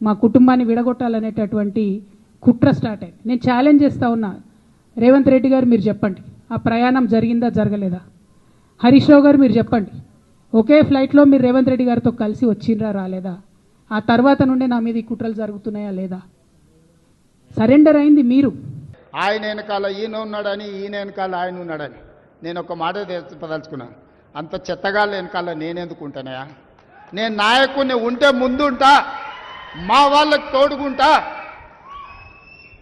మా కుటుంబాన్ని విడగొట్టాలనేటటువంటి కుట్ర స్టార్ట్ అయింది. నేను ఛాలెంజ్ చేస్తూ ఉన్నా. రేవంత్ రెడ్డి గారు మీరు చెప్పండి. ఆ ప్రయాణం జరిగిందా జరగలేదా? హరీష్ రావు గారు మీరు చెప్పండి. ఒకే ఫ్లైట్లో మీరు రేవంత్ రెడ్డి గారితో కలిసి వచ్చిండ్రా రాలేదా? ఆ తర్వాత నుండే నా మీద ఈ కుట్రలు జరుగుతున్నాయా లేదా? సరెండర్ అయింది మీరు. ఆయన వెనకాల ఈయన ఉన్నాడని ఈయన వెనకాల ఆయన ఉన్నాడని నేను ఒక మాట చెప్పదలుచుకున్నాను అంత చెత్తగాళ్ళ వెనకాల నేనెందుకు ఉంటానయా నేను నాయకుడిని ఉంటే ముందుంటా. మా వాళ్ళకి తోడుకుంటా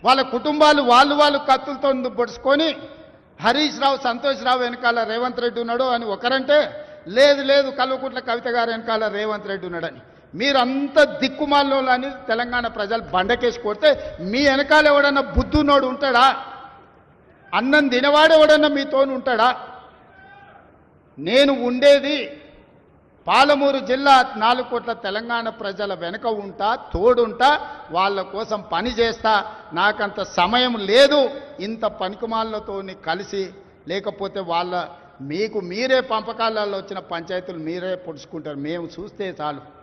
వాళ్ళ కుటుంబాలు వాళ్ళు వాళ్ళు కత్తులతో పొడుచుకొని హరీష్ రావు సంతోష్ రావు వెనకాల రేవంత్ రెడ్డి ఉన్నాడు అని ఒకరంటే లేదు లేదు కల్వకుంట్ల కవిత గారు వెనకాల రేవంత్ రెడ్డి ఉన్నాడని. మీరంతా దిక్కుమాల్లో అని తెలంగాణ ప్రజలు బండకేసి కొడితే మీ వెనకాల ఎవడన్నా బుద్ధున్నోడు ఉంటాడా? అన్నం తినవాడు ఎవడన్నా మీతోని ఉంటాడా? నేను ఉండేది పాలమూరు జిల్లా నాలుగు కోట్ల తెలంగాణ ప్రజల వెనుక ఉంటా తోడుంటా వాళ్ళ కోసం పని చేస్తా. నాకంత సమయం లేదు. ఇంత పనికిమాలతో కలిసి లేకపోతే వాళ్ళ మీకు మీరే పంపకాలలో వచ్చిన పంచాయతీలు మీరే పొడుచుకుంటారు. మేము చూస్తే చాలు.